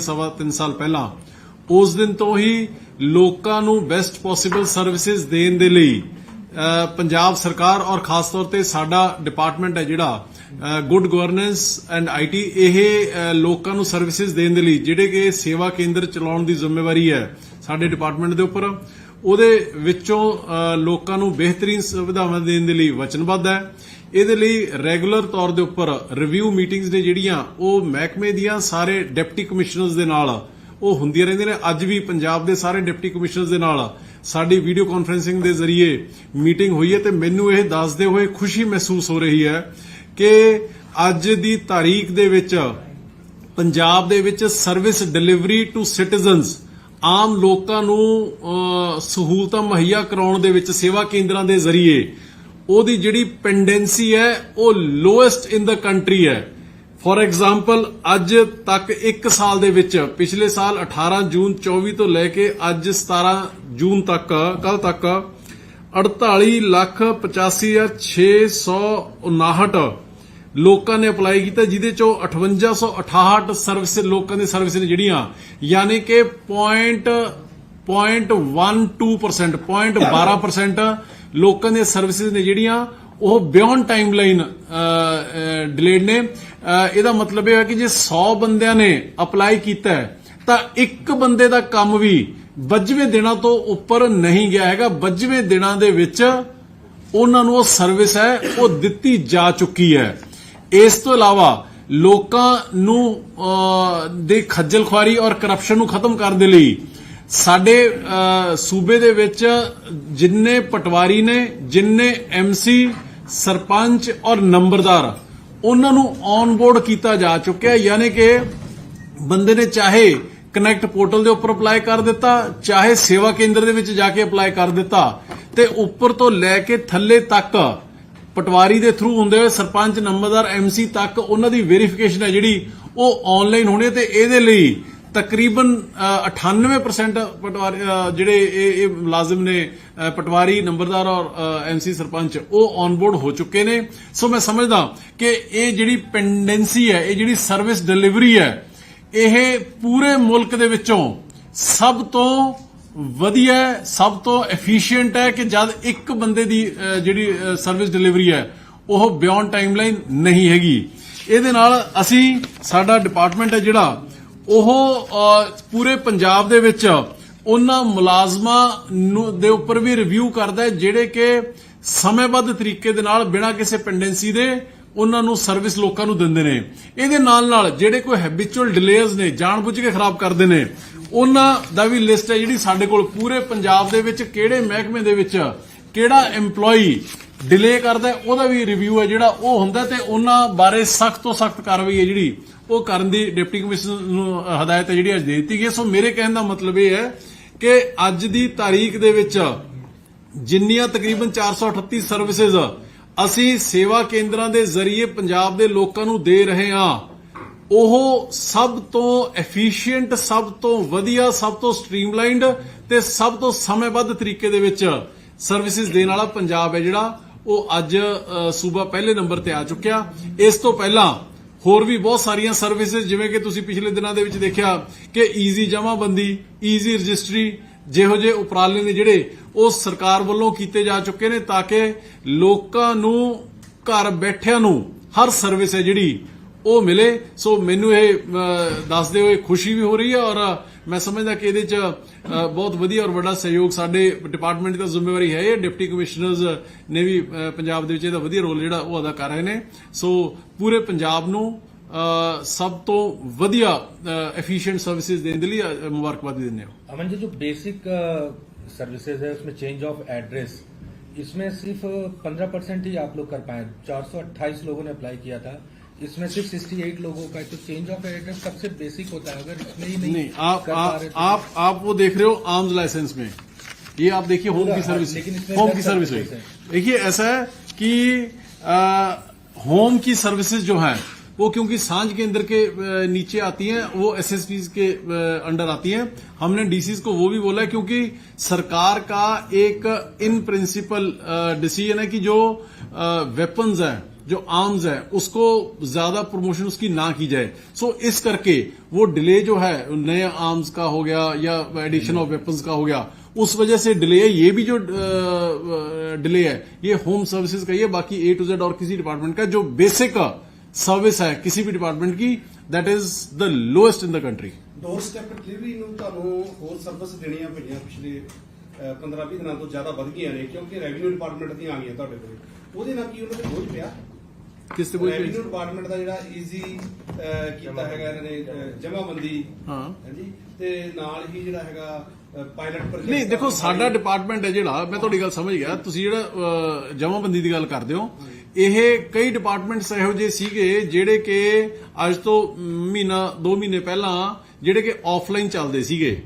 ਸਵਾ 3 ਸਾਲ ਪਹਿਲਾਂ, ਉਸ ਦਿਨ ਤੋਂ ਹੀ ਲੋਕਾਂ ਨੂੰ ਬੈਸਟ ਪੋਸੀਬਲ ਸਰਵਿਸਿਜ਼ ਦੇਣ ਦੇ ਲਈ ਪੰਜਾਬ ਸਰਕਾਰ ਔਰ ਖਾਸ ਤੌਰ ਤੇ ਸਾਡਾ ਡਿਪਾਰਟਮੈਂਟ ਹੈ ਜਿਹੜਾ ਗੁੱਡ ਗਵਰਨੈਂਸ ਐਂਡ ਆਈਟੀ ਇਹ ਲੋਕਾਂ ਨੂੰ ਸਰਵਿਸਿਜ਼ ਦੇਣ ਦੇ ਲਈ, ਜਿਹੜੇ ਕਿ ਸੇਵਾ ਕੇਂਦਰ ਚਲਾਉਣ ਦੀ ਜ਼ਿੰਮੇਵਾਰੀ ਹੈ ਸਾਡੇ ਡਿਪਾਰਟਮੈਂਟ ਦੇ ਉੱਪਰ। ਉਹਦੇ ਵਿੱਚੋਂ ਲੋਕਾਂ ਨੂੰ ਬਿਹਤਰੀਨ ਸੁਵਿਧਾਵਾਂ ਦੇਣ ਦੇ ਲਈ ਵਚਨਬੱਧ ਹੈ। ਇਹਦੇ ਲਈ ਰੈਗੂਲਰ ਤੌਰ ਦੇ ਉੱਪਰ ਰਿਵਿਊ ਮੀਟਿੰਗਸ ਨੇ ਜਿਹੜੀਆਂ ਉਹ ਮਹਿਕਮੇ ਦੀਆਂ ਸਾਰੇ ਡਿਪਟੀ ਕਮਿਸ਼ਨਰਸ ਦੇ ਨਾਲ ਉਹ ਹੁੰਦੀਆਂ ਰਹਿੰਦੀਆਂ ਨੇ। ਅੱਜ ਵੀ ਪੰਜਾਬ ਦੇ ਸਾਰੇ ਡਿਪਟੀ ਕਮਿਸ਼ਨਰਸ ਦੇ ਨਾਲ ਸਾਡੀ ਵੀਡੀਓ ਕਾਨਫਰੈਂਸਿੰਗ ਦੇ ਜ਼ਰੀਏ ਮੀਟਿੰਗ ਹੋਈ ਹੈ ਤੇ ਮੈਨੂੰ ਇਹ ਦੱਸਦੇ ਹੋਏ ਖੁਸ਼ੀ ਮਹਿਸੂਸ ਹੋ ਰਹੀ ਹੈ ਕਿ ਅੱਜ ਦੀ ਤਾਰੀਖ ਦੇ ਵਿੱਚ ਪੰਜਾਬ ਦੇ ਵਿੱਚ ਸਰਵਿਸ ਡਿਲੀਵਰੀ ਟੂ ਸਿਟੀਜ਼ਨਸ ਆਮ ਲੋਕਾਂ ਨੂੰ ਸਹੂਲਤਾਂ ਮੁਹੱਈਆ ਕਰਾਉਣ ਦੇ ਵਿੱਚ ਸੇਵਾ ਕੇਂਦਰਾਂ ਦੇ ਜ਼ਰੀਏ ਉਹਦੀ ਜਿਹੜੀ ਪੈਂਡੈਂਸੀ ਹੈ, ਉਹ ਲੋਐਸਟ ਇਨ ਦਾ ਕੰਟਰੀ ਹੈ। ਫੋਰ ਐਗਜ਼ਾਮਪਲ ਅੱਜ ਤੱਕ 1 ਸਾਲ ਦੇ ਵਿੱਚ, ਪਿਛਲੇ ਸਾਲ 18 ਜੂਨ 24 ਤੋਂ ਲੈ ਕੇ ਅੱਜ 17 ਜੂਨ ਤੱਕ ਕੱਲ ਤੱਕ 48 ਲੱਖ 85659 ਲੋਕਾਂ ਨੇ ਅਪਲਾਈ ਕੀਤਾ, ਜਿਹਦੇ ਚੋਂ 5868 ਸਰਵਿਸ ਲੋਕਾਂ ਦੇ ਸਰਵਿਸ ਨੇ ਜਿਹੜੀਆਂ, ਯਾਨੀ ਕਿ ਪੁਆਇੰਟ 0.12% 0.12% ਲੋਕਾਂ ਦੀਆਂ ਸਰਵਿਸਿਜ਼ ਨੇ ਜਿਹੜੀਆਂ, ਉਹ ਬਿਯੋਂਡ ਟਾਈਮਲਾਈਨ ਡਿਲੇਡ ਨੇ। ਇਹਦਾ ਮਤਲਬ ਇਹ ਹੈ ਕਿ ਜੇ 100 ਬੰਦਿਆਂ ਨੇ ਅਪਲਾਈ ਕੀਤਾ ਤਾਂ ਇੱਕ ਬੰਦੇ ਦਾ ਕੰਮ ਵੀ 25ਵੇਂ ਦਿਨਾਂ ਤੋਂ ਉੱਪਰ ਨਹੀਂ ਗਿਆ ਹੈਗਾ। 25ਵੇਂ ਦਿਨਾਂ ਦੇ ਵਿੱਚ ਉਹਨਾਂ ਨੂੰ ਉਹ ਸਰਵਿਸ ਹੈ, ਉਹ ਦਿੱਤੀ ਜਾ ਚੁੱਕੀ ਹੈ। ਇਸ ਤੋਂ ਇਲਾਵਾ ਲੋਕਾਂ ਨੂੰ ਦੇ ਖੱਜਲ ਖੁਆਰੀ ਔਰ ਕਰਪਸ਼ਨ ਨੂੰ ਖਤਮ ਕਰਨ ਦੇ ਲਈ ਸਾਡੇ ਸੂਬੇ ਦੇ ਵਿੱਚ ਜਿੰਨੇ ਪਟਵਾਰੀ ਨੇ, ਜਿੰਨੇ ਐਮਸੀ ਸਰਪੰਚ ਔਰ ਨੰਬਰਦਾਰ, ਉਹਨਾਂ ਨੂੰ ਔਨਬੋਰਡ ਕੀਤਾ ਜਾ ਚੁੱਕਿਆ ਯਾਨੀ ਕਿ ਬੰਦੇ ਨੇ ਚਾਹੇ ਕਨੈਕਟ ਪੋਰਟਲ ਦੇ ਉੱਪਰ ਅਪਲਾਈ ਕਰ ਦਿੱਤਾ, ਚਾਹੇ ਸੇਵਾ ਕੇਂਦਰ ਦੇ ਵਿੱਚ ਜਾ ਕੇ ਅਪਲਾਈ ਕਰ ਦਿੱਤਾ, ਤੇ ਉੱਪਰ ਤੋਂ ਲੈ ਕੇ ਥੱਲੇ ਤੱਕ ਪਟਵਾਰੀ ਦੇ ਥਰੂ ਹੁੰਦੇ ਹੋਏ ਸਰਪੰਚ, ਨੰਬਰਦਾਰ ਐਮਸੀ ਤੱਕ ਉਹਨਾਂ ਦੀ ਵੈਰੀਫਿਕੇਸ਼ਨ ਹੈ ਜਿਹੜੀ ਉਹ ਆਨਲਾਈਨ ਹੋਣੀ ਤੇ ਇਹਦੇ ਲਈ ਤਕਰੀਬਨ ਅ, 98% ਪਟਵਾਰੀ ਜਿਹੜੇ ਇਹ ਇਹ ਮੁਲਾਜ਼ਮ ਨੇ ਪਟਵਾਰੀ ਨੰਬਰਦਾਰ ਔਰ ਐਮਸੀ ਸਰਪੰਚ ਉਹ ਔਨਬੋਰਡ ਹੋ ਚੁੱਕੇ ਨੇ। ਸੋ ਮੈਂ ਸਮਝਦਾ ਕਿ ਇਹ ਜਿਹੜੀ ਪੈਂਡੈਂਸੀ ਹੈ ਇਹ ਜਿਹੜੀ ਸਰਵਿਸ ਡਿਲੀਵਰੀ ਹੈ ਇਹ ਪੂਰੇ ਮੁਲਕ ਦੇ ਵਿੱਚੋਂ ਸਭ ਤੋਂ ਵਧੀਆ ਸਭ ਤੋਂ ਐਫੀਸ਼ੀਐਂਟ ਹੈ ਕਿ ਜਦ ਇੱਕ ਬੰਦੇ ਦੀ ਜਿਹੜੀ ਸਰਵਿਸ ਡਿਲੀਵਰੀ ਹੈ ਉਹ ਬਿਯੋਂਡ ਟਾਈਮਲਾਈਨ ਨਹੀਂ ਹੈਗੀ। ਇਹਦੇ ਨਾਲ ਅਸੀਂ ਸਾਡਾ ਡਿਪਾਰਟਮੈਂਟ ਹੈ ਜਿਹੜਾ ਉਹ ਪੂਰੇ ਪੰਜਾਬ ਦੇ ਵਿੱਚ ਉਹਨਾਂ ਮੁਲਾਜ਼ਮਾਂ ਨੂੰ, ਦੇ ਉੱਪਰ ਵੀ ਰਿਵਿਊ ਕਰਦਾ ਹੈ, ਜਿਹੜੇ ਕਿ ਸਮੇਂਬੱਧ ਤਰੀਕੇ ਦੇ ਨਾਲ ਬਿਨਾਂ ਕਿਸੇ ਪੈਂਡੈਂਸੀ ਦੇ ਉਹਨਾਂ ਨੂੰ ਸਰਵਿਸ ਲੋਕਾਂ ਨੂੰ ਦਿੰਦੇ ਨੇ। ਇਹਦੇ ਨਾਲ ਨਾਲ ਜਿਹੜੇ ਕੋਈ ਹੈਬਿਚੁਅਲ ਡਿਲੇਅਰਸ ਨੇ, ਜਾਣਬੁੱਝ ਕੇ ਖਰਾਬ ਕਰਦੇ ਨੇ, ਉਹਨਾਂ ਦਾ ਵੀ ਲਿਸਟ ਹੈ ਜਿਹੜੀ ਸਾਡੇ ਕੋਲ ਪੂਰੇ ਪੰਜਾਬ ਦੇ ਵਿੱਚ ਕਿਹੜੇ ਮਹਿਕਮੇ ਦੇ ਵਿੱਚ ਕਿਹੜਾ EMPLOYEE ਡਿਲੇ ਕਰਦਾ ਉਹਦਾ ਵੀ ਰਿਵਿਊ ਹੈ ਜਿਹੜਾ ਉਹ ਹੁੰਦਾ ਤੇ ਉਹਨਾਂ ਬਾਰੇ ਸਖਤ ਤੋਂ ਸਖਤ ਕਾਰਵਾਈ ਹੈ ਜਿਹੜੀ ਉਹ ਕਰਨ ਦੀ ਡਿਪਟੀ ਕਮਿਸ਼ਨਰ ਨੂੰ ਹਦਾਇਤ ਜਿਹੜੀ ਅੱਜ ਦੇ ਦਿੱਤੀ ਗਈ ਹੈ। ਸੋ ਮੇਰੇ ਕਹਿਣ ਦਾ ਮਤਲਬ ਇਹ ਹੈ ਕਿ ਅੱਜ ਦੀ ਤਾਰੀਖ ਦੇ ਵਿੱਚ ਜਿੰਨੀਆਂ ਤਕਰੀਬਨ 438 ਸਰਵਿਸਿਜ਼ ਅਸੀਂ ਸੇਵਾ ਕੇਂਦਰਾਂ ਦੇ ਜ਼ਰੀਏ ਪੰਜਾਬ ਦੇ ਲੋਕਾਂ ਨੂੰ ਦੇ ਰਹੇ ਹਾਂ, ਉਹ ਸਭ ਤੋਂ ਐਫੀਸ਼ੀਐਂਟ ਸਭ ਤੋਂ ਵਧੀਆ, ਸਭ ਤੋਂ ਸਟ੍ਰੀਮਲਾਈਨਡ ਤੇ ਸਭ ਤੋਂ ਸਮੇਂਬੱਧ ਤਰੀਕੇ ਦੇ ਵਿੱਚ ਸਰਵਿਸਿਜ਼ ਦੇਣ ਵਾਲਾ ਪੰਜਾਬ ਹੈ ਜਿਹੜਾ ਉਹ ਅੱਜ ਸੂਬਾ ਪਹਿਲੇ ਨੰਬਰ ਤੇ ਆ ਚੁੱਕਿਆ। ਇਸ ਤੋਂ ਪਹਿਲਾਂ ਹੋਰ ਵੀ ਬਹੁਤ ਸਾਰੀਆਂ ਸਰਵਿਸਿਜ਼ ਜਿਵੇਂ ਕਿ ਤੁਸੀਂ ਪਿਛਲੇ ਦਿਨਾਂ ਦੇ ਵਿੱਚ ਦੇਖਿਆ ਕਿ ਈਜ਼ੀ ਜਮਾਬੰਦੀ ਈਜ਼ੀ ਰਜਿਸਟਰੀ ਜਿਹੋ ਜਿਹੇ ਉਪਰਾਲੇ ਨੇ ਜਿਹੜੇ ਉਹ ਸਰਕਾਰ ਵੱਲੋਂ ਕੀਤੇ ਜਾ ਚੁੱਕੇ ਨੇ ਤਾਂ ਕਿ ਲੋਕਾਂ ਨੂੰ, ਘਰ ਬੈਠਿਆਂ ਨੂੰ ਹਰ ਸਰਵਿਸ ਹੈ ਜਿਹੜੀ ਉਹ ਮਿਲੇ। ਸੋ ਮੈਨੂੰ ਇਹ ਦੱਸਦੇ ਹੋਏ ਖੁਸ਼ੀ ਵੀ ਹੋ ਰਹੀ ਹੈ ਔਰ ਮੈਂ ਸਮਝਦਾ ਕਿ ਇਹਦੇ ਚ ਅ, ਬਹੁਤ ਵਧੀਆ ਔਰ ਵੱਡਾ ਸਹਿਯੋਗ ਸਾਡੇ ਡਿਪਾਰਟਮੈਂਟ ਦੀ ਤਾਂ ਜ਼ਿੰਮੇਵਾਰੀ ਹੈ ਇਹ ਡਿਪਟੀ ਕਮਿਸ਼ਨਰਸ ਨੇ ਵੀ ਅ, ਪੰਜਾਬ ਦੇ ਵਿੱਚ ਇਹਦਾ ਵਧੀਆ ਰੋਲ ਜਿਹੜਾ ਉਹ ਅਦਾ ਕਰ ਰਹੇ ਨੇ ਸੋ ਪੂਰੇ ਪੰਜਾਬ ਨੂੰ ਅ, ਸਭ ਤੋਂ ਵਧੀਆ ਐਫੀਸ਼ੀਐਂਟ ਸਰਵਿਸਿਜ਼ ਦੇਣ ਦੇ ਲਈ ਅ, ਮੁਬਾਰਕਬਾਦ ਦਿੰਦੇ ਹਾਂ अमन जी जो बेसिक सर्विसेज है उसमें चेंज ऑफ एड्रेस इसमें सिर्फ 15 परसेंट ही आप लोग कर पाए 428 लोगों ने अप्लाई किया था इसमें सिर्फ़ 68 लोगों का है। तो चेंज ऑफ़ एड्रेस सबसे बेसिक होता है अगर इसमें ही नहीं, नहीं आप आप तो- आप आप वो देख रहे हो आर्म्स लाइसेंस में। ये आप देखिए होम की हाँ, सर्विस होम की सर्विस है। देखिए ऐसा है कि आ, होम की सर्विसेज़ जो है वो क्योंकि साँझ के अंदर के नीचे आती हैं वो एसएसपी के अंडर आती हैं। हमने डीसीज को वो भी बोला है क्योंकि सरकार का एक इन प्रिंसिपल डिसीज़न है कि जो वेपन्स हैं जो आर्म्स है उसको ज्यादा प्रमोशन उसकी ना की जाए सो इस करके वो डिले जो है नए आर्म्स का हो गया या एडिशन ऑफ वेपन्स का हो गया उस वजह से डिले है ये भी जो डिले है ये होम सर्विसेज का ही है बाकी ए टू जेड और किसी डिपार्टमेंट का जो बेसिक सर्विस है किसी भी डिपार्टमेंट की that is the lowest in the country doorstep delivery ਨੂੰ ਤੁਹਾਨੂੰ ਹੋਰ ਸਰਵਿਸ ਦੇਣੀਆਂ ਪਈਆਂ ਪਿਛਲੇ 15-20 ਦਿਨਾਂ ਤੋਂ ਜ਼ਿਆਦਾ ਵੱਧ ਗਈਆਂ ਨੇ ਕਿਉਂਕਿ ਰੈਵਨਿਊ ਡਿਪਾਰਟਮੈਂਟ ਦੀਆਂ ਆ ਗਈਆਂ ਤੁਹਾਡੇ ਕੋਲ ਉਹਦੇ ਨਾਲ ਕੀ ਉਹਨਾਂ ਤੇ ਬੋਝ ਪਿਆ किस ਰੈਵਨਿਊ ਡਿਪਾਰਟਮੈਂਟ ਦਾ ਜਿਹੜਾ ਈਜ਼ੀ ਕੀਤਾ ਹੈਗਾ ਇਹਨਾਂ ਨੇ ਜਮਾਬੰਦੀ। ਹਾਂ। ਹਾਂਜੀ? ਤੇ ਨਾਲ ਹੀ ਜਿਹੜਾ ਹੈਗਾ ਪਾਇਲਟ ਪ੍ਰੋਜੈਕਟ ਨਹੀਂ ਦੇਖੋ ਸਾਡਾ ਡਿਪਾਰਟਮੈਂਟ ਹੈ। ਜਿਹੜਾ ਮੈਂ ਤੁਹਾਡੀ ਗੱਲ ਸਮਝ ਗਿਆ। ਤੁਸੀਂ ਜਿਹੜਾ ਜਮਾਬੰਦੀ ਦੀ ਗੱਲ ਕਰਦੇ ਹੋ ਇਹ ਕਈ ਡਿਪਾਰਟਮੈਂਟਸ ਇਹੋ ਜਿਹੇ ਸੀਗੇ ਜਿਹੜੇ ਕਿ ਅੱਜ ਤੋਂ ਮਹੀਨਾ 2 ਮਹੀਨੇ ਪਹਿਲਾਂ ਜਿਹੜੇ ਕਿ ਆਫਲਾਈਨ ਚੱਲਦੇ ਸੀਗੇ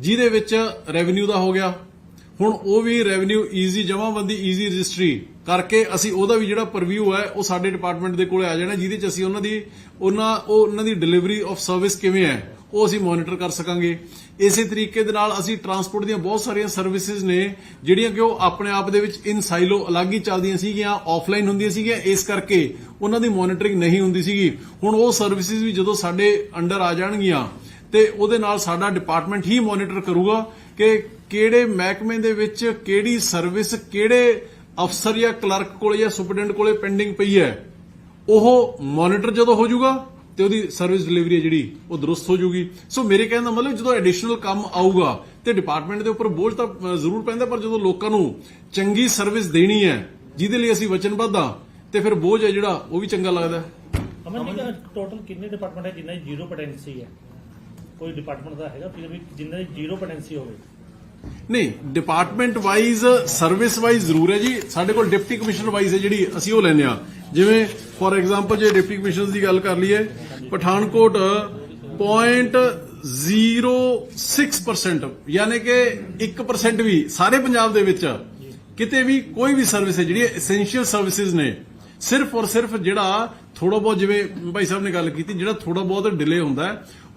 ਜਿਹਦੇ ਵਿੱਚ ਰੈਵਨਿਊ ਦਾ ਹੋ ਗਿਆ। ਹੁਣ ਉਹ ਵੀ revenue easy Jamabandi easy registry ਕਰਕੇ ਅਸੀਂ ਉਹਦਾ ਵੀ ਜਿਹੜਾ ਪਰਵਿਊ ਹੈ, ਉਹ ਸਾਡੇ ਡਿਪਾਰਟਮੈਂਟ ਦੇ ਕੋਲੇ ਆ ਜਾਣਾ, ਜਿਹਦੇ ਚ ਅਸੀਂ ਉਹਨਾਂ ਦੀ, ਉਹਨਾਂ, ਉਹ ਉਹਨਾਂ ਦੀ ਡਿਲੀਵਰੀ ਆਫ ਸਰਵਿਸ ਕਿਵੇਂ ਹੈ, ਉਹ ਅਸੀਂ ਮੋਨੀਟਰ ਕਰ ਸਕਾਂਗੇ। ਇਸੇ ਤਰੀਕੇ ਦੇ ਨਾਲ ਅਸੀਂ ਟਰਾਂਸਪੋਰਟ ਦੀਆਂ ਬਹੁਤ ਸਾਰੀਆਂ ਸਰਵਿਸਿਜ਼ ਨੇ, ਜਿਹੜੀਆਂ ਕਿ ਉਹ ਆਪਣੇ ਆਪ ਦੇ ਵਿੱਚ ਇਨ ਸਾਈਲੋ ਅਲੱਗ ਹੀ ਚੱਲਦੀਆਂ ਸੀਗੀਆਂ ਆਫਲਾਈਨ ਹੁੰਦੀਆਂ ਸੀਗੀਆਂ, ਇਸ ਕਰਕੇ ਉਹਨਾਂ ਦੀ ਮੋਨੀਟਰਿੰਗ ਨਹੀਂ ਹੁੰਦੀ ਸੀਗੀ। ਹੁਣ ਉਹ ਸਰਵਿਸਿਜ਼ ਵੀ ਜਦੋਂ ਸਾਡੇ ਅੰਡਰ ਆ ਜਾਣਗੀਆਂ, ਤੇ ਉਹਦੇ ਨਾਲ ਸਾਡਾ ਡਿਪਾਰਟਮੈਂਟ ਹੀ ਮੋਨੀਟਰ ਕਰੂਗਾ ਕਿ ਕਿਹੜੇ ਮਹਿਕਮੇ ਦੇ ਵਿੱਚ ਕਿਹੜੀ ਸਰਵਿਸ ਕਿਹੜੇ ਅਫਸਰ ਜਾਂ ਕਲਰਕ ਕੋਲੇ ਜਾਂ ਸੁਪਰਡੈਂਟ ਕੋਲੇ ਪੈਂਡਿੰਗ ਪਈ ਹੈ, ਉਹ ਮੋਨੀਟਰ ਜਦੋਂ ਹੋ ਜਾਊਗਾ ਤੇ ਉਹਦੀ ਸਰਵਿਸ ਡਿਲੀਵਰੀ ਜਿਹੜੀ, ਉਹ ਦਰੁਸਤ ਹੋ ਜਾਊਗੀ। ਸੋ ਮੇਰੇ ਕਹਿਣ ਦਾ ਮਤਲਬ ਜਦੋਂ ਐਡੀਸ਼ਨਲ ਕੰਮ ਆਊਗਾ ਤੇ ਡਿਪਾਰਟਮੈਂਟ ਦੇ ਉੱਪਰ ਬੋਝ ਤਾਂ ਜ਼ਰੂਰ ਪੈਂਦਾ, ਪਰ ਜਦੋਂ ਲੋਕਾਂ ਨੂੰ ਚੰਗੀ ਸਰਵਿਸ ਦੇਣੀ ਹੈ, ਜਿਹਦੇ ਲਈ ਅਸੀਂ ਵਚਨਬੱਧ ਹਾਂ ਤੇ ਫਿਰ ਬੋਝ ਹੈ ਜਿਹੜਾ, ਉਹ ਵੀ ਚੰਗਾ ਲੱਗਦਾ। ਅਮਨ ਜੀ ਟੋਟਲ ਕਿੰਨੇ ਡਿਪਾਰਟਮੈਂਟ ਹੈ ਜਿਨ੍ਹਾਂ ਦੀ ਜ਼ੀਰੋ ਪੋਟੈਂਸੀ ਹੈ? ਕੋਈ ਡਿਪਾਰਟਮੈਂਟ ਦਾ ਹੈਗਾ, ਫਿਰ ਵੀ ਜਿਨ੍ਹਾਂ ਦੀ ਜ਼ੀਰੋ ਪੋਟੈਂਸੀ ਹੋਵੇ। ਨਹੀਂ ਡਿਪਾਰਟਮੈਂਟ ਵਾਈਜ਼ ਸਰਵਿਸ ਵਾਈਜ਼ ਜ਼ਰੂਰ ਹੈ ਜੀ। ਸਾਡੇ ਕੋਲ ਡਿਪਟੀ ਕਮਿਸ਼ਨਰ ਵਾਈਜ਼ ਹੈ ਜਿਹੜੀ ਅਸੀਂ ਉਹ ਲੈਂਦੇ ਆ ਜਿਵੇਂ ਫੋਰ ਐਗਜ਼ਾਮਪਲ ਜੇ ਡਿਪਟੀ ਕਮਿਸ਼ਨਰ ਦੀ ਗੱਲ ਕਰ ਲਈਏ, ਪਠਾਨਕੋਟ 0.06% ਯਾਨੀ ਕਿ 1% ਵੀ ਸਾਰੇ ਪੰਜਾਬ ਦੇ ਵਿੱਚ ਕਿਤੇ ਵੀ ਕੋਈ ਵੀ ਸਰਵਿਸ ਹੈ, ਜਿਹੜੀ ਐਸੈਂਸ਼ੀਅਲ ਸਰਵਿਸਿਜ਼ ਨੇ, ਸਿਰਫ ਔਰ ਸਿਰਫ ਜਿਹੜਾ ਥੋੜਾ ਬਹੁਤ ਜਿਵੇਂ ਭਾਈ ਸਾਹਿਬ ਨੇ ਗੱਲ ਕੀਤੀ, ਜਿਹੜਾ ਥੋੜਾ ਬਹੁਤ ਡਿਲੇ ਹੁੰਦਾ ਹੈ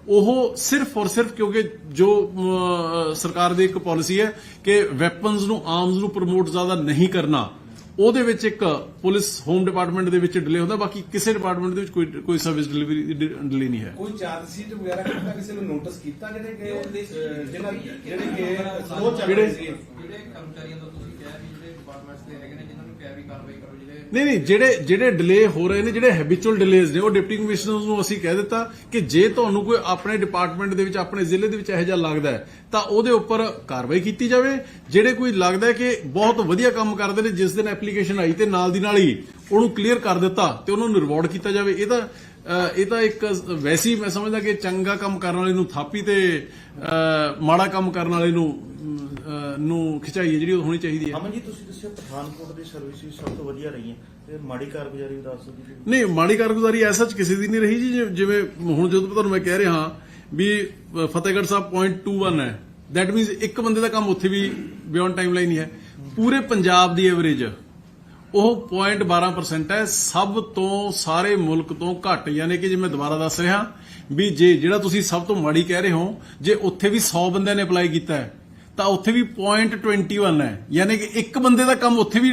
ਉਹ ਸਿਰਫ ਔਰ ਸਿਰਫ ਕਿਉਂਕਿ ਜੋ ਸਰਕਾਰ ਦੀ ਇੱਕ ਪਾਲਿਸੀ ਹੈ ਕਿ ਵੈਪਨਸ ਨੂੰ ਆਰਮਸ ਨੂੰ ਪ੍ਰਮੋਟ ਜ਼ਿਆਦਾ ਨਹੀਂ ਕਰਨਾ ਉਹਦੇ ਵਿੱਚ ਇੱਕ ਪੁਲਿਸ ਹੋਮ ਡਿਪਾਰਟਮੈਂਟ ਦੇ ਵਿੱਚ ਡਿਲੇ ਹੁੰਦਾ ਬਾਕੀ ਕਿਸੇ ਡਿਪਾਰਟਮੈਂਟ ਦੇ ਵਿੱਚ ਕੋਈ ਕੋਈ ਸਰਵਿਸ ਡਿਲੀਵਰੀ ਡਿਲੇ ਨਹੀਂ ਹੈ। ਕੋਈ ਚਾਰਜ ਸ਼ੀਟ ਵਗੈਰਾ ਕੀਤਾ ਕਿਸੇ ਨੂੰ ਨੋਟਿਸ ਕੀਤਾ ਜਿਹੜੇ ਕਿ ਜਿਹੜੇ ਕਿ ਸਲੋ ਚੱਲ ਰਹੇ ਸੀ? ਜਿਹੜੇ ਕਰਮਚਾਰੀਆਂ ਦਾ ਡਿਪਾਰਟਮੈਂਟਸ ਦੇ ਹੈਗੇ ਨੇ ਜਿਨ੍ਹਾਂ ਨੂੰ ਕਿਹਾ ਵੀ ਕਾਰਵਾਈ ਕਰੋ, ਜਿਹੜੇ ਨਹੀਂ ਨਹੀਂ, ਜਿਹੜੇ ਜਿਹੜੇ ਡਿਲੇ ਹੋ ਰਹੇ ਨੇ, ਜਿਹੜੇ ਹੈਬਿਚੁਅਲ ਡਿਲੇਜ਼ ਨੇ, ਉਹ ਡਿਪਟੀ ਕਮਿਸ਼ਨਰ ਨੂੰ ਅਸੀਂ ਕਹਿ ਦਿੱਤਾ ਕਿ ਜੇ ਤੁਹਾਨੂੰ ਕੋਈ ਆਪਣੇ ਡਿਪਾਰਟਮੈਂਟ ਦੇ ਵਿੱਚ, ਆਪਣੇ ਜ਼ਿਲ੍ਹੇ ਦੇ ਵਿੱਚ ਇਹੋ ਜਿਹਾ ਲੱਗਦਾ ਹੈ, ਤਾਂ ਉਹਦੇ ਉੱਪਰ ਕਾਰਵਾਈ ਕੀਤੀ ਜਾਵੇ। ਜਿਹੜੇ ਕੋਈ ਲੱਗਦਾ ਹੈ ਕਿ ਬਹੁਤ ਵਧੀਆ ਕੰਮ ਕਰਦੇ ਨੇ, ਜਿਸ ਦਿਨ ਐਪਲੀਕੇਸ਼ਨ ਆਈ ਤੇ ਨਾਲ ਦੀ ਨਾਲ ਹੀ ਉਹਨੂੰ ਕਲੀਅਰ ਕਰ ਦਿੱਤਾ ਤੇ ਉਹਨੂੰ ਨੂੰ ਰਿਵਾਰਡ ਕੀਤਾ ਜਾਵੇ, ਇਹ ਤਾਂ ਇਹ ਤਾਂ ਇੱਕ ਵੈਸੀ ਮੈਂ ਸਮਝਦਾ ਕਿ ਚੰਗਾ ਕੰਮ ਕਰਨ ਵਾਲੇ ਨੂੰ ਥਾਪੀ ਤੇ ਮਾੜਾ ਕੰਮ ਕਰਨ ਵਾਲੇ ਨੂੰ ਨੂੰ ਖਿਚਾਈ ਹੈ ਜਿਹੜੀ ਉਹ ਹੋਣੀ ਚਾਹੀਦੀ ਹੈ। ਅਮਨ ਜੀ ਤੁਸੀਂ ਦੱਸਿਓ ਪਠਾਨਕੋਟ ਦੀ ਸਰਵਿਸ ਸਭ ਤੋਂ ਵਧੀਆ ਰਹੀਆਂ ਤੇ ਮਾੜੀ ਕਾਰਗੁਜ਼ਾਰੀ ਵੀ ਦੱਸ ਦਿਓ ਨਹੀਂ ਮਾੜੀ ਕਾਰਗੁਜ਼ਾਰੀ ਐਸਾ ਚ ਕਿਸੇ ਦੀ ਨਹੀਂ ਰਹੀ ਜੀ ਜਿਵੇਂ ਹੁਣ ਜਦੋਂ ਤੁਹਾਨੂੰ ਮੈਂ ਕਹਿ ਰਿਹਾ ਹਾਂ ਵੀ ਫਤਿਹਗੜ੍ਹ ਸਾਹਿਬ 0.21 ਹੈ। ਦੈਟ ਮੀਨਸ ਇੱਕ ਬੰਦੇ ਦਾ ਕੰਮ ਉੱਥੇ ਵੀ ਬਿਯੋਂਡ ਟਾਈਮਲਾਈਨ ਹੀ ਹੈ। ਪੂਰੇ ਪੰਜਾਬ ਦੀ ਐਵਰੇਜ ਉਹ 0.12% ਹੈ। ਸਭ ਤੋਂ ਸਾਰੇ ਮੁਲਕ ਤੋਂ ਘੱਟ ਯਾਨੀ ਕਿ ਜੇ ਮੈਂ ਦੁਬਾਰਾ ਦੱਸ ਰਿਹਾ ਵੀ ਜੇ ਜਿਹੜਾ ਤੁਸੀਂ ਸਭ ਤੋਂ ਮਾੜੀ ਕਹਿ ਰਹੇ ਹੋ ਜੇ ਉੱਥੇ ਵੀ 100 ਬੰਦਿਆਂ ਨੇ ਅਪਲਾਈ ਕੀਤਾ ਹੈ ਤਾਂ ਉੱਥੇ ਵੀ 0.21 ਹੈ। ਯਾਨੀ ਕਿ ਇੱਕ ਬੰਦੇ ਦਾ ਕੰਮ ਉੱਥੇ ਵੀ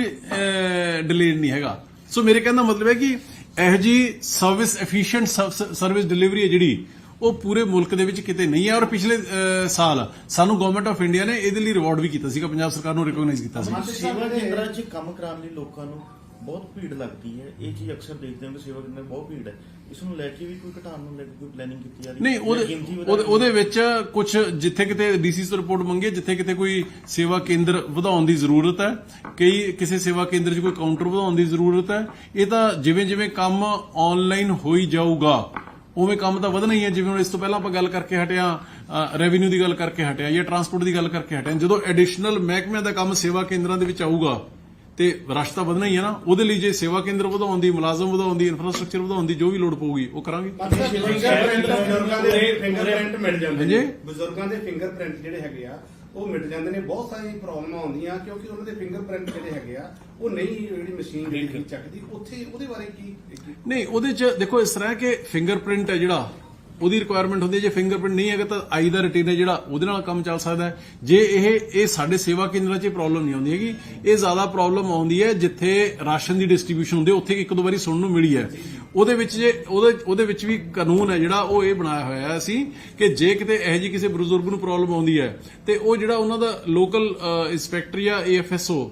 ਡਿਲੇਡ ਨਹੀਂ ਹੈਗਾ। ਸੋ ਮੇਰੇ ਕਹਿਣ ਮਤਲਬ ਹੈ ਕਿ ਇਹ ਜੀ ਸਰਵਿਸ ਐਫੀਸ਼ੀਐਂਟ ਸਰਵਿਸ ਡਿਲੀਵਰੀ ਹੈ ਜਿਹੜੀ, ਉਹ ਪੂਰੇ ਮੁਲਕ ਦੇ ਵਿੱਚ ਕਿਤੇ ਨਹੀਂ ਹੈ ਔਰ ਪਿਛਲੇ ਸਾਲ ਸਾਨੂੰ ਗਵਰਨਮੈਂਟ ਆਫ ਇੰਡੀਆ ਨੇ ਇਹਦੇ ਲਈ ਰਿਵਾਰਡ ਵੀ ਕੀਤਾ ਸੀਗਾ, ਪੰਜਾਬ ਸਰਕਾਰ ਨੂੰ ਰਿਕੋਗਨਾਈਜ਼ ਕੀਤਾ ਸੀ ਸੇਵਾ ਕੇਂਦਰਾਂ 'ਚ ਕੰਮ ਕਰਾਉਣ ਲਈ ਲੋਕਾਂ ਨੂੰ ਬਹੁਤ ਭੀੜ ਲੱਗਦੀ ਹੈ। ਇਹ ਚੀਜ਼ ਅਕਸਰ ਦੇਖਦੇ ਹਾਂ ਕਿ ਸੇਵਾ ਕੇਂਦਰ ਬਹੁਤ ਭੀੜ ਹੈ। ਇਸ ਨੂੰ ਲੈ ਕੇ ਵੀ ਕੋਈ ਘਟਾਉਣ ਨੂੰ ਲੈ ਕੇ ਕੋਈ ਪਲੈਨਿੰਗ ਕੀਤੀ ਜਾ ਰਹੀ ਨਹੀਂ ਉਹਦੇ? ਉਹਦੇ ਵਿੱਚ ਕੁਝ ਜਿੱਥੇ ਕਿਤੇ ਡੀਸੀ ਤੋਂ ਰਿਪੋਰਟ ਮੰਗੇ ਜਿੱਥੇ ਕਿਤੇ ਕੋਈ ਸੇਵਾ ਕੇਂਦਰ ਵਧਾਉਣ ਦੀ ਜ਼ਰੂਰਤ ਹੈ ਕਈ ਕਿਸੇ ਸੇਵਾ ਕੇਂਦਰ 'ਚ ਕੋਈ ਕਾਊਂਟਰ ਵਧਾਉਣ ਦੀ ਜ਼ਰੂਰਤ ਹੈ ਇਹ ਤਾਂ ਜਿਵੇਂ ਜਿਵੇਂ ਕੰਮ ਆਨਲਾਈਨ ਹੋਈ ਜਾਊਗਾ ਉਵੇਂ ਕੰਮ ਤਾਂ ਵਧਣਾ ਹੀ ਹੈ ਜਿਵੇਂ ਹੁਣ ਇਸ ਤੋਂ ਪਹਿਲਾਂ ਆਪਾਂ ਗੱਲ ਕਰਕੇ ਹਟਿਆ ਰੈਵਨਿਊ ਦੀ ਗੱਲ ਕਰਕੇ ਹਟਿਆ ਜਾਂ ਟਰਾਂਸਪੋਰਟ ਦੀ ਗੱਲ ਕਰਕੇ ਹਟਿਆ ਜਦੋਂ ਐਡੀਸ਼ਨਲ ਮਹਿਕਮਿਆਂ ਦਾ ਕੰਮ ਸੇਵਾ ਕੇਂਦਰਾਂ ਦੇ ਵਿੱਚ ਆਊਗਾ ਤੇ ਰਸ਼ ਤਾਂ ਵਧਣਾ ਹੀ ਹੈ ਨਾ ਉਹਦੇ ਲਈ ਜੇ ਸੇਵਾ ਕੇਂਦਰ ਵਧਾਉਣ ਦੀ ਮੁਲਾਜ਼ਮ ਵਧਾਉਣ ਦੀ ਇਨਫਰਾਸਟ੍ਰਕਚਰ ਵਧਾਉਣ ਦੀ ਜੋ ਵੀ ਲੋੜ ਪਊਗੀ ਉਹ ਕਰਾਂਗੇ। ਫਿੰਗਰਪ੍ਰਿੰਟ ਬਜ਼ੁਰਗਾਂ ਦੇ ਫਿੰਗਰਪ੍ਰਿੰਟ ਮਿਟ ਜਾਂਦੇ ਨੇ। ਹਾਂਜੀ। ਬਜ਼ੁਰਗਾਂ ਦੇ ਫਿੰਗਰਪ੍ਰਿੰਟ ਜਿਹੜੇ ਹੈਗੇ ਆ ਉਹ ਮਿਟ ਜਾਂਦੇ ਨੇ ਬਹੁਤ ਸਾਰੀਆਂ ਪ੍ਰੋਬਲਮਾਂ ਆਉਂਦੀਆਂ ਕਿਉਂਕਿ ਉਹਨਾਂ ਦੇ ਫਿੰਗਰਪ੍ਰਿੰਟ ਜਿਹੜੇ ਹੈਗੇ ਆ ਉਹ ਨਹੀਂ ਜਿਹੜੀ ਮਸ਼ੀਨ ਜਿਹੜੀ ਚੱਕਦੀ ਉੱਥੇ ਉਹਦੇ ਬਾਰੇ ਕੀ ਨਹੀਂ ਉਹਦੇ ਚ ਦੇਖੋ ਇਸ ਤਰ੍ਹਾਂ ਕਿ ਫਿੰਗਰਪ੍ਰਿੰਟ ਹੈ ਜਿਹੜਾ ਉਹਦੀ ਰਿਕੁਆਇਰਮੈਂਟ ਹੁੰਦੀ ਹੈ, ਜੇ ਫਿੰਗਰਪ੍ਰਿੰਟ ਨਹੀਂ ਹੈਗਾ ਤਾਂ ਆਈ ਦਾ ਰਟੀਨ ਜਿਹੜਾ ਉਹਦੇ ਨਾਲ ਕੰਮ ਚੱਲ ਸਕਦਾ ਜੇ ਇਹ ਇਹ ਸਾਡੇ ਸੇਵਾ ਕੇਂਦਰਾਂ 'ਚ ਪ੍ਰੋਬਲਮ ਨਹੀਂ ਆਉਂਦੀ ਹੈਗੀ, ਇਹ ਜ਼ਿਆਦਾ ਪ੍ਰੋਬਲਮ ਆਉਂਦੀ ਹੈ ਜਿੱਥੇ ਰਾਸ਼ਨ ਦੀ ਡਿਸਟ੍ਰੀਬਿਊਸ਼ਨ ਹੁੰਦੀ ਉੱਥੇ ਇੱਕ ਦੋ ਵਾਰੀ ਸੁਣਨ ਨੂੰ ਮਿਲੀ ਹੈ। ਉਹਦੇ ਵਿੱਚ ਜੇ, ਉਹਦੇ ਉਹਦੇ ਵਿੱਚ ਵੀ ਕਾਨੂੰਨ ਹੈ ਜਿਹੜਾ ਉਹ ਇਹ ਬਣਾਇਆ ਹੋਇਆ ਹੈ ਅਸੀਂ ਕਿ ਜੇ ਕਿਤੇ ਇਹੋ ਜਿਹੀ ਕਿਸੇ ਬਜ਼ੁਰਗ ਨੂੰ ਪ੍ਰੋਬਲਮ ਆਉਂਦੀ ਹੈ, ਤੇ ਉਹ ਜਿਹੜਾ ਉਹਨਾਂ ਦਾ ਲੋਕਲ ਇੰਸਪੈਕਟਰ ਜਾਂ ਏਐਫਐਸਓ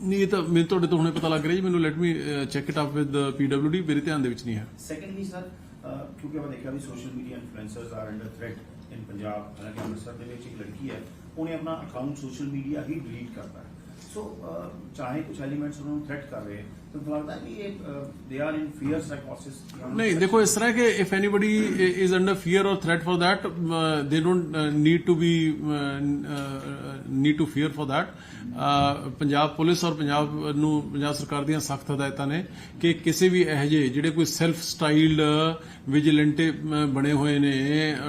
ਨਹੀਂ, ਇਹ ਤਾਂ ਮੈਨੂੰ ਤੁਹਾਡੇ ਤੋਂ ਹੁਣੇ ਪਤਾ ਲੱਗ ਰਿਹਾ ਜੀ, ਮੈਨੂੰ let me check it up with PWD ਮੇਰੇ ਧਿਆਨ ਦੇ ਵਿੱਚ ਨਹੀਂ ਹੈ। ਸੈਕੰਡਲੀ ਸਰ ਕਿਉਂਕਿ ਆਪਾਂ ਦੇਖਿਆ ਵੀ social media influencers are under threat in Punjab ਹਾਲਾਂਕਿ ਅੰਮ੍ਰਿਤਸਰ ਦੇ ਵਿੱਚ ਇੱਕ ਲੜਕੀ ਹੈ, ਉਹਨੇ ਆਪਣਾ ਅਕਾਊਂਟ ਸੋਸ਼ਲ ਮੀਡੀਆ ਹੀ ਡਿਲੀਟ ਕਰਤਾ ਹੈ। ਸੋ ਚਾਹੇ ਕੁਝ ਐਲੀਮੈਂਟਸ ਉਹਨਾਂ ਥ੍ਰੈਟ ਕਰ ਰਹੇ ਤੁਹਾਨੂੰ ਲੱਗਦਾ ਕਿ ਇਹ ਦੇ ਆਰ ਇਨ ਫੀਅਰ ਸਾਈਕੋਸਿਸ ਨਹੀਂ ਦੇਖੋ ਇਸ ਤਰ੍ਹਾਂ ਕਿ if anybody that they don't need to be need to fear for that Punjab police ਔਰ ਪੰਜਾਬ ਨੂੰ ਪੰਜਾਬ ਸਰਕਾਰ ਦੀਆਂ ਸਖਤ ਹਦਾਇਤਾਂ ਨੇ ਕਿ ਕਿਸੇ ਵੀ ਇਹ ਜੇ ਜਿਹੜੇ ਕੋਈ ਸੈਲਫ ਸਟਾਈਲਡ ਵਿਜੀਲੈਂਟੇ ਬਣੇ ਹੋਏ ਨੇ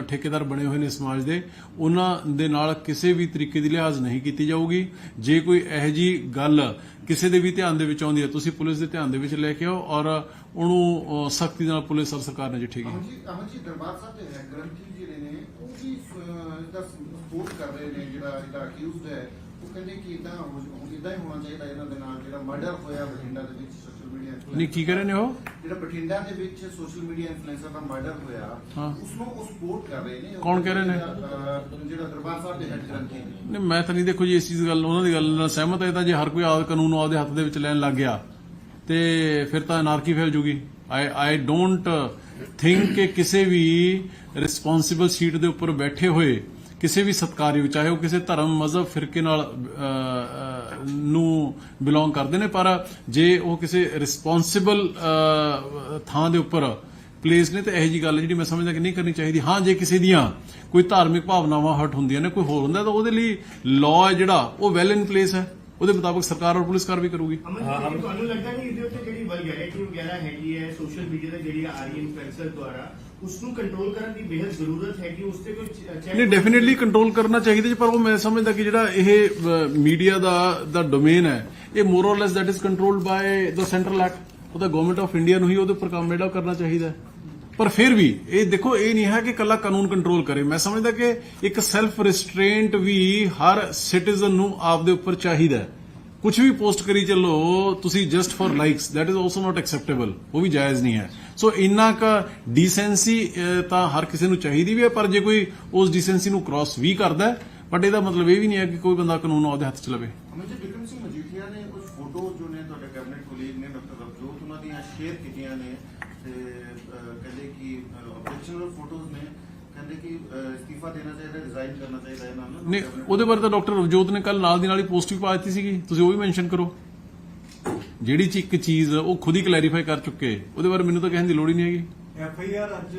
ਠੇਕੇਦਾਰ ਬਣੇ ਹੋਏ ਨੇ ਸਮਾਜ ਦੇ ਉਹਨਾਂ ਦੇ ਨਾਲ ਕਿਸੇ ਵੀ ਤਰੀਕੇ ਦੀ ਲਿਹਾਜ਼ ਨਹੀਂ ਕੀਤੀ ਜਾਊਗੀ ਜੇ ਕੋਈ ਇਹ ਜੀ ਗੱਲ ਕਿਸੇ ਦੇ ਵੀ ਧਿਆਨ ਦੇ ਵਿੱਚ ਆਉਂਦੀ ਹੈ ਤੁਸੀਂ ਦੇ ਧਿਆਨ ਦੇ ਵਿੱਚ ਲੈ ਕੇ ਆਓ ਔਰ ਉਹਨੂੰ ਸਖਤੀ ਨਾਲ ਪੁਲਿਸ ਔਰ ਸਰਕਾਰ ਨੇ ਜਿੱਠੇਗੀ ਅਮਨ ਜੀ ਅਮਨ ਜੀ ਦਰਬਾਰ ਸਾਹਿਬ ਦੇ ਹੈ ਗ੍ਰੰਥੀ ਜਿਹੜੇ ਨੇ ਉਹ ਵੀ ਇਹਦਾ ਸਪੋਰਟ ਕਰ ਰਹੇ ਨੇ ਜਿਹੜਾ ਇਹਦਾ ਅਕਿਊਜ਼ਡ ਹੈ। ਉਹ ਕਹਿੰਦੇ ਕਿ ਇਦਾਂ ਇਦਾਂ ਹੀ ਹੋਣਾ ਚਾਹੀਦਾ ਇਹਨਾਂ ਦੇ ਨਾਲ ਜਿਹੜਾ ਮਰਡਰ ਹੋਇਆ ਬਠਿੰਡਾ ਦੇ ਵਿੱਚ ਸੋਸ਼ਲ ਮੀਡੀਆ ਨਹੀਂ ਕੀ ਕਰ ਰਹੇ ਨੇ ਉਹ? ਜਿਹੜਾ ਬਠਿੰਡਾ ਦੇ ਵਿੱਚ ਸੋਸ਼ਲ ਮੀਡੀਆ ਇਨਫਲੂਐਂਸਰ ਦਾ ਮਰਡਰ ਹੋਇਆ ਹਾਂ। ਉਸ ਨੂੰ ਉਹ ਸਪੋਰਟ ਕਰ ਰਹੇ ਨੇ। ਕੌਣ ਕਹਿ ਰਹੇ ਨੇ? ਜਿਹੜਾ ਦਰਬਾਰ ਸਾਹਿਬ ਦੇ ਹੈਡ ਗ੍ਰੰਥੀ ਨਹੀਂ ਮੈਂ ਤਾਂ ਨਹੀਂ ਦੇਖੋ ਜੀ ਇਸ ਚੀਜ਼ ਗੱਲ ਉਹਨਾਂ ਦੀ ਗੱਲ ਨਾਲ ਸਹਿਮਤ ਹੈ। ਤਾਂ ਜੇ ਹਰ ਕੋਈ ਆਦ ਕਾਨੂੰਨ ਆਪਦੇ ਹੱਥ ਦੇ ਵਿੱਚ ਲੈਣ ਲੱਗ ਗਿਆ ਤੇ ਫਿਰ ਤਾਂ ਅਨਾਰਕੀ ਫੈਲ ਜੂਗੀ। ਆਈ ਆਈ ਡੋਂਟ ਥਿੰਕ ਕਿ ਕਿਸੇ ਵੀ ਰਿਸਪੌਂਸਿਬਲ ਸੀਟ ਦੇ ਉੱਪਰ ਬੈਠੇ ਹੋਏ, ਕਿਸੇ ਵੀ ਸਤਕਾਰਯੋਗ ਚਾਹੇ ਉਹ ਕਿਸੇ ਧਰਮ, ਮਜ਼ਹਬ, ਫਿਰਕੇ ਨਾਲ ਨੂੰ ਬਿਲੋਂਗ ਕਰਦੇ ਨੇ, ਪਰ ਜੇ ਉਹ ਕਿਸੇ ਰਿਸਪੌਂਸਿਬਲ ਥਾਂ ਦੇ ਉੱਪਰ ਪਲੇਸ ਨੇ, ਤੇ ਇਹੋ ਜੀ ਗੱਲ ਹੈ ਜਿਹੜੀ ਮੈਂ ਸਮਝਦਾ ਕਿ ਨਹੀਂ ਕਰਨੀ ਚਾਹੀਦੀ। ਹਾਂ, ਜੇ ਕਿਸੇ ਦੀਆਂ ਕੋਈ ਧਾਰਮਿਕ ਭਾਵਨਾਵਾਂ ਹਟ ਹੁੰਦੀਆਂ ਨੇ, ਕੋਈ ਹੋਰ ਹੁੰਦਾ, ਤਾਂ ਉਹਦੇ ਲਈ ਲਾਅ ਹੈ ਜਿਹੜਾ, ਉਹ ਵੈਲ ਇਨ ਪਲੇਸ ਹੈ। ਉਹਦੇ ਮੁਤਾਬਕ ਸਰਕਾਰ ਔਰ ਪੁਲਿਸ ਕਾਰਵਾਈ ਕਰੂਗੀ। ਤੁਹਾਨੂੰ ਲੱਗਦਾ ਨਹੀਂ ਇਹਦੇ ਉੱਤੇ ਜਿਹੜੀ ਵਲਗੈਰਿਟੀ ਵਗੈਰਾ ਹੈਗੀ ਹੈ ਸੋਸ਼ਲ ਮੀਡੀਆ ਤੇ ਜਿਹੜੀ ਆ ਰਹੀ ਇਨਫਲੂਐਂਸਰ ਦੁਆਰਾ ਉਸ ਨੂੰ ਕੰਟਰੋਲ ਕਰਨ ਦੀ ਬੇਹੱਦ ਜ਼ਰੂਰਤ ਹੈ ਕਿ ਉਸ ਤੇ ਕੋਈ ਨਹੀਂ ਡੈਫੀਨਿਟਲੀ ਕੰਟਰੋਲ ਕਰਨਾ ਚਾਹੀਦਾ ਜੀ ਪਰ ਉਹ ਮੈਂ ਸਮਝਦਾ ਕਿ ਜਿਹੜਾ ਇਹ ਮੀਡੀਆ ਦਾ ਦਾ ਡੋਮੇਨ ਹੈ ਇਹ more that is controlled by the central act ਉਹ ਤਾਂ ਗਵਰਨਮੈਂਟ ਆਫ ਇੰਡੀਆ ਨੂੰ ਹੀ ਚਾਹੀਦਾ ਪਰ ਫਿਰ ਵੀ ਇਹ ਦੇਖੋ, ਇਹ ਨਹੀਂ ਹੈ ਕਿ ਕੱਲਾ ਕਾਨੂੰਨ ਕੰਟਰੋਲ ਕਰੇ। ਮੈਂ ਸਮਝਦਾ ਕਿ ਇੱਕ ਸੈਲਫ ਰਿਸਟ੍ਰੇਂਟ ਵੀ ਹਰ ਸਿਟੀਜ਼ਨ ਨੂੰ ਆਪਦੇ ਉੱਪਰ ਚਾਹੀਦਾ ਹੈ। ਕੁਝ ਵੀ ਪੋਸਟ ਕਰੀ ਚੱਲੋ, ਤੁਸੀਂ just for likes that is also not acceptable ਉਹ ਵੀ ਜਾਇਜ਼ ਨਹੀਂ ਹੈ। ਸੋ ਇੰਨਾ ਕ ਡੀਸੈਂਸੀ ਤਾਂ ਹਰ ਕਿਸੇ ਨੂੰ ਚਾਹੀਦੀ ਵੀ ਹੈ, ਪਰ ਜੇ ਕੋਈ ਉਸ ਡੀਸੈਂਸੀ ਨੂੰ ਕ੍ਰਾਸ ਵੀ ਕਰਦਾ ਬਟ ਇਹਦਾ ਮਤਲਬ ਇਹ ਵੀ ਨਹੀਂ ਹੈ ਕਿ ਕੋਈ ਬੰਦਾ ਕਾਨੂੰਨ ਉਹਦੇ ਹੱਥ 'ਚ ਲਵੇ ਅਮਨ ਜੀ ਵਿਕਰਮ ਸਿੰਘ ਮਜੀਠੀਆ ਨੇ ਕੁਝ ਫੋਟੋ ਜੋ ਨੇ ਤੁਹਾਡੇ ਕੈਬਨਿਟ ਕੋਲੀਗ ਨੇ ਡਾਕਟਰ ਰਵਜੋਤ ਉਹਨਾਂ ਦੀਆਂ ਸ਼ੇਅਰ ਕੀਤੀਆਂ ਨੇ ਤੇ ਅਹ, ਕਹਿੰਦੇ ਕਿ ਆਬਜੈਕਸ਼ਨਲ ਫੋਟੋਜ਼ ਨੇ ਕਹਿੰਦੇ ਕਿ ਅਹ, ਅਸਤੀਫਾ ਦੇਣਾ ਚਾਹੀਦਾ ਰਿਜ਼ਾਈਨ ਕਰਨਾ ਚਾਹੀਦਾ ਇਹਨਾਂ ਨੂੰ। ਨਹੀਂ ਉਹਦੇ ਬਾਰੇ ਤਾਂ ਡਾਕਟਰ ਰਵਜੋਤ ਨੇ ਕੱਲ ਨਾਲ ਦੀ ਨਾਲ ਹੀ ਪੋਸਟ ਵੀ ਪਾ ਦਿੱਤੀ ਸੀਗੀ। ਤੁਸੀਂ ਉਹ ਵੀ ਮੈਂਸ਼ਨ ਕਰੋ। ਜਿਹੜੀ ਚ ਇੱਕ ਚੀਜ਼ ਉਹ ਖੁਦ ਹੀ ਕਲੈਰੀਫਾਈ ਕਰ ਚੁੱਕੇ। ਉਹਦੇ ਬਾਰੇ ਮੈਨੂੰ ਤਾਂ ਕਹਿਣ ਦੀ ਲੋੜ ਹੀ ਨਹੀਂ ਹੈਗੀ। ਐਫ ਆਈ ਆਰ ਅੱਜ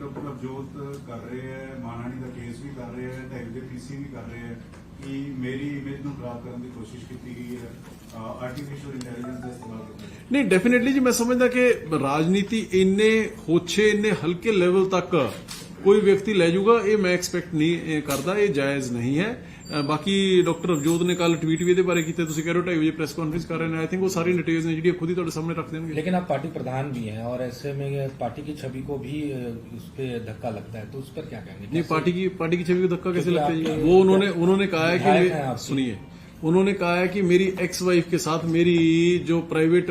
ਡਾਕਟਰ ਅਬਜੋਤ ਕਰ ਰਹੇ ਹੈ ਮਾਨਾਣੀ ਦਾ ਕੇਸ ਵੀ ਕਰ ਰਹੇ ਹੈ ਤੇ ਦੇ ਪੀਸੀ ਵੀ ਕਰ ਰਹੇ ਹੈ ਕਿ ਮੇਰੀ ਇਮੇਜ ਨੂੰ ਖਰਾਬ ਕਰਨ ਦੀ ਕੋਸ਼ਿਸ਼ ਕੀਤੀ ਗਈ ਹੈ ਆਰਟੀਫੀਸ਼ੀਅਲ ਇੰਟੈਲੀਜੈਂਸ ਦਾ ਇਸਤੇਮਾਲ ਕੀਤਾ ਨਹੀਂ ਡੈਫੀਨਿਟਲੀ ਜੀ ਮੈਂ ਸਮਝਦਾ ਕਿ ਰਾਜਨੀਤੀ ਇੰਨੇ ਹੋਛੇ ਇੰਨੇ ਹਲਕੇ ਲੈਵਲ ਤੱਕ ਕੋਈ ਵਿਅਕਤੀ ਲੈ ਜਾਊਗਾ ਇਹ ਮੈਂ ਐਕਸਪੈਕਟ ਨਹੀਂ ਇਹ ਕਰਦਾ ਇਹ ਜਾਇਜ਼ ਨਹੀਂ ਹੈ ਅ, ਬਾਕੀ ਡਾਕਟਰ ਅਵਜੋਤ ਨੇ ਕੱਲ ਟਵੀਟ ਵੀ ਇਹਦੇ ਬਾਰੇ ਕੀਤਾ ਤੁਸੀਂ ਕਹਿ ਰਹੇ ਹੋ ਢਾਈ ਵਜੇ ਪ੍ਰੈਸ ਕਾਨਫਰੰਸ ਕਰ ਰਹੇ ਨੇ ਆਈ ਥਿੰਕ ਉਹ ਸਾਰੀ ਡਿਟੇਲਸ ਨੇ ਜਿਹੜੀਆਂ ਖੁਦ ਹੀ ਤੁਹਾਡੇ ਸਾਹਮਣੇ ਰੱਖ ਦੇਣਗੇ लेकिन आप पार्टी प्रधान भी हैं और ऐसे में ये पार्टी की छवि को भी अ, उस पर धक्का लगता है तो उस पर क्या कहेंगे नहीं कैसे- पार्टी की पार्टी की छवि को धक्का कैसे क्योंकि लगता है जी आपके वो उन्होंने उन्होंने कहा है कि विधायक हैं मे- आपके। सुनिए उन्होंने कहा है कि मेरी एक्स वाइफ के साथ मेरी जो प्राइवेट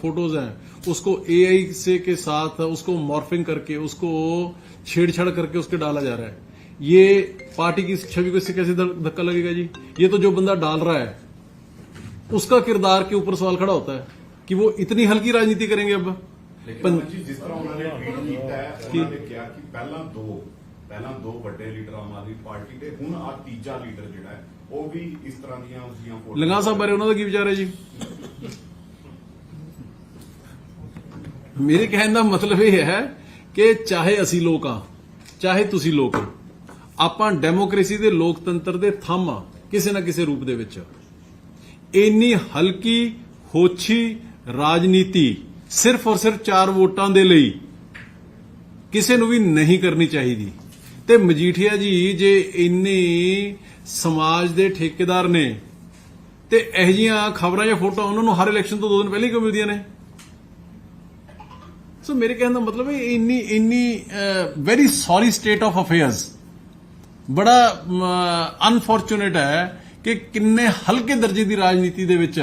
फ़ोटोज़ हैं उसको एआई से के साथ उसको मॉर्फिंग करके उसको छेड़छाड़ करके उसके डाला जा रहा है। ये पार्टी की छवि को इससे कैसे धक्का लगेगा जी? ये तो जो बंदा डाल रहा है उसका किरदार के ऊपर सवाल खड़ा होता है कि वो इतनी हल्की राजनीति करेंगे अब। पन... जिस तरह उन्होंने हाँ। पहला दो पहला दो बड़े लीडर आम आदमी पार्टी के हूँ आज तीजा लीडर जो है ਉਹ ਵੀ ਇਸ ਤਰ੍ਹਾਂ ਦੀਆਂ ਉਸਦੀਆਂ ਫੋਟੋ ਲੰਗਾ ਸਾਹਿਬ ਬਾਰੇ ਉਹਨਾਂ ਦਾ ਕੀ ਵਿਚਾਰ ਹੈ ਜੀ? ਮੇਰੇ ਕਹਿਣ ਦਾ ਮਤਲਬ ਇਹ ਹੈ ਕਿ ਚਾਹੇ ਅਸੀਂ ਲੋਕ ਆ ਚਾਹੇ ਤੁਸੀਂ ਲੋਕ ਆਪਾਂ ਡੈਮੋਕ੍ਰੇਸੀ ਦੇ ਲੋਕਤੰਤਰ ਦੇ ਥੰਮ ਆ ਕਿਸੇ ਨਾ ਕਿਸੇ ਰੂਪ ਦੇ ਵਿੱਚ। ਇੰਨੀ ਹਲਕੀ, ਹੋਛੀ ਰਾਜਨੀਤੀ ਸਿਰਫ ਔਰ ਸਿਰਫ ਚਾਰ ਵੋਟਾਂ ਦੇ ਲਈ ਕਿਸੇ ਨੂੰ ਵੀ ਨਹੀਂ ਕਰਨੀ ਚਾਹੀਦੀ। ਤੇ ਮਜੀਠੀਆ ਜੀ, ਜੇ ਇੰਨੇ ਸਮਾਜ ਦੇ ਠੇਕੇਦਾਰ ਨੇ ਤੇ ਇਹ ਜੀਆਂ ਖਬਰਾਂ ਜਾਂ ਫੋਟੋ ਉਹਨਾਂ ਨੂੰ ਹਰ ਇਲੈਕਸ਼ਨ ਤੋਂ ਦੋ ਦਿਨ ਪਹਿਲਾਂ ਹੀ ਕਿਉਂ ਮਿਲਦੀਆਂ ਨੇ? ਸੋ ਮੇਰੇ ਕਹਿਣ ਦਾ ਮਤਲਬ ਹੈ ਇੰਨੀ ਇੰਨੀ very sorry state of affairs ਬੜਾ ਅਨਫੋਰਚੂਨੇਟ ਹੈ ਕਿ ਕਿੰਨੇ ਹਲਕੇ ਦਰਜੇ ਦੀ ਰਾਜਨੀਤੀ ਦੇ ਵਿੱਚ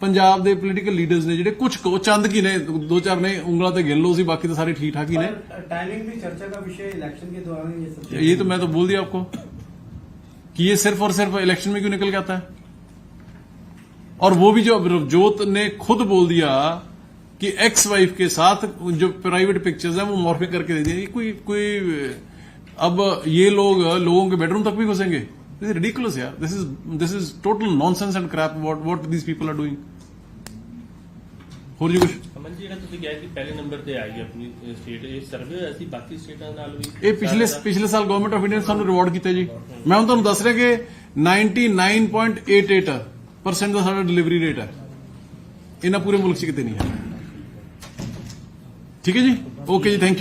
ਪੰਜਾਬ ਦੇ ਪੋਲੀਟੀਕਲ ਲੀਡਰਸ ਨੇ ਜਿਹੜੇ ਕੁਝ ਕੋ ਚੰਦ ਕੀ ਨੇ ਦੋ ਚਾਰ ਨੇ ਉਂਗਲਾਂ ਤੇ ਗਿਣ ਲੋ ਸੀ ਬਾਕੀ ਤਾਂ ਸਾਰੇ ਠੀਕ ਠਾਕ ਹੀ ਨੇ। ਟਾਈਮਿੰਗ ਵੀ ਚਰਚਾ ਦਾ ਵਿਸ਼ੇ ਇਲੈਕਸ਼ਨ ਦੇ ਦੌਰਾਨ ਇਹ ਸਭ ਇਹ ਤਾਂ ਮੈਂ ਤਾਂ ਬੋਲ ਦਿਆ ਆਪਕੋ। कि ये सिर्फ़ और सिर्फ़ इलेक्शन में क्यों निकल जाता है? और वो भी जो रवजोत ने खुद बोल दिया कि एक्स वाइफ के साथ जो प्राइवेट पिक्चर्स हैं, वो मॉर्फिंग करके दे दिए। कोई कोई, अब ये लोग, लोगों के बेडरूम तक भी घुसेंगे? दिस इज़ रिडिकुलस यार। This is this is total nonsense and crap what what these people are doing हो जी कुछ? ਜਿਹੜਾ ਤੁਸੀਂ ਕਿਹਾ ਕਿ ਪਹਿਲੇ ਨੰਬਰ ਤੇ ਆਈ ਹੈ ਆਪਣੀ ਸਟੇਟ ਇਹ ਸਰਵੇ ਹੋਇਆ ਸੀ ਬਾਕੀ ਸਟੇਟਾਂ ਨਾਲ ਵੀ ਇਹ ਪਿਛਲੇ ਪਿਛਲੇ ਸਾਲ ਗਵਰਨਮੈਂਟ ਆਫ ਇੰਡੀਆ ਨੇ ਸਾਨੂੰ ਰਿਵਾਰਡ ਕੀਤਾ ਜੀ। ਮੈਂ ਹੁਣ ਤੁਹਾਨੂੰ ਦੱਸ ਰਿਹਾ ਕਿ 99.88% ਦਾ ਸਾਡਾ ਡਿਲੀਵਰੀ ਰੇਟ ਹੈ। ਇਹਨਾਂ ਪੂਰੇ ਮੁਲਕ 'ਚ ਕਿਤੇ ਨਹੀਂ ਹੈ। ਠੀਕ ਹੈ ਜੀ? ਓਕੇ ਜੀ ਥੈਂਕ ਯੂ